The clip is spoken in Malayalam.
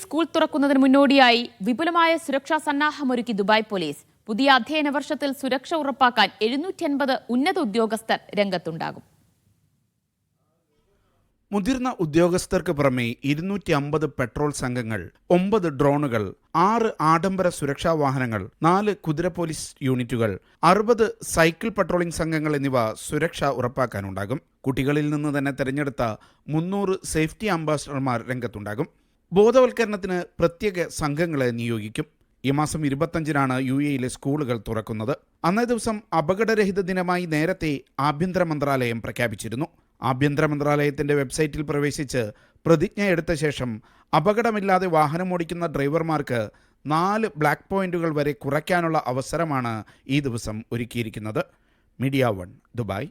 സ്കൂൾ തുറക്കുന്നതിന് മുന്നോടിയായി വിപുലമായ സുരക്ഷാ സന്നാഹമൊരുക്കി ദുബായ് പോലീസ്. പുതിയ അധ്യയന വർഷത്തിൽ സുരക്ഷ ഉറപ്പാക്കാൻ എഴുന്നൂറ്റി അൻപത് ഉന്നത ഉദ്യോഗസ്ഥർ രംഗത്തുണ്ടാകും. മുതിർന്ന ഉദ്യോഗസ്ഥർക്ക് പുറമെ ഇരുന്നൂറ്റി അമ്പത് പെട്രോൾ സംഘങ്ങൾ ഒമ്പത് ഡ്രോണുകൾ ആറ് ആഡംബര സുരക്ഷാ വാഹനങ്ങൾ നാല് കുതിര പോലീസ് യൂണിറ്റുകൾ അറുപത് സൈക്കിൾ പട്രോളിംഗ് സംഘങ്ങൾ എന്നിവ സുരക്ഷ ഉറപ്പാക്കാനുണ്ടാകും. കുട്ടികളിൽ നിന്ന് തന്നെ തെരഞ്ഞെടുത്ത മുന്നൂറ് സേഫ്റ്റി അംബാസഡർമാർ രംഗത്തുണ്ടാകും. ബോധവൽക്കരണത്തിന് പ്രത്യേക സംഘങ്ങളെ നിയോഗിക്കും. ഈ മാസം ഇരുപത്തഞ്ചിനാണ് യു എയിലെ സ്കൂളുകൾ തുറക്കുന്നത്. അന്നേ ദിവസം അപകടരഹിത ദിനമായി നേരത്തെ ആഭ്യന്തര മന്ത്രാലയം പ്രഖ്യാപിച്ചിരുന്നു. ആഭ്യന്തര മന്ത്രാലയത്തിന്റെ വെബ്സൈറ്റിൽ പ്രവേശിച്ച് പ്രതിജ്ഞ എടുത്ത ശേഷം അപകടമില്ലാതെ വാഹനമോടിക്കുന്ന ഡ്രൈവർമാർക്ക് നാല് ബ്ലാക്ക് പോയിന്റുകൾ വരെ കുറയ്ക്കാനുള്ള അവസരമാണ് ഈ ദിവസം ഒരുക്കിയിരിക്കുന്നത്. Media one Dubai.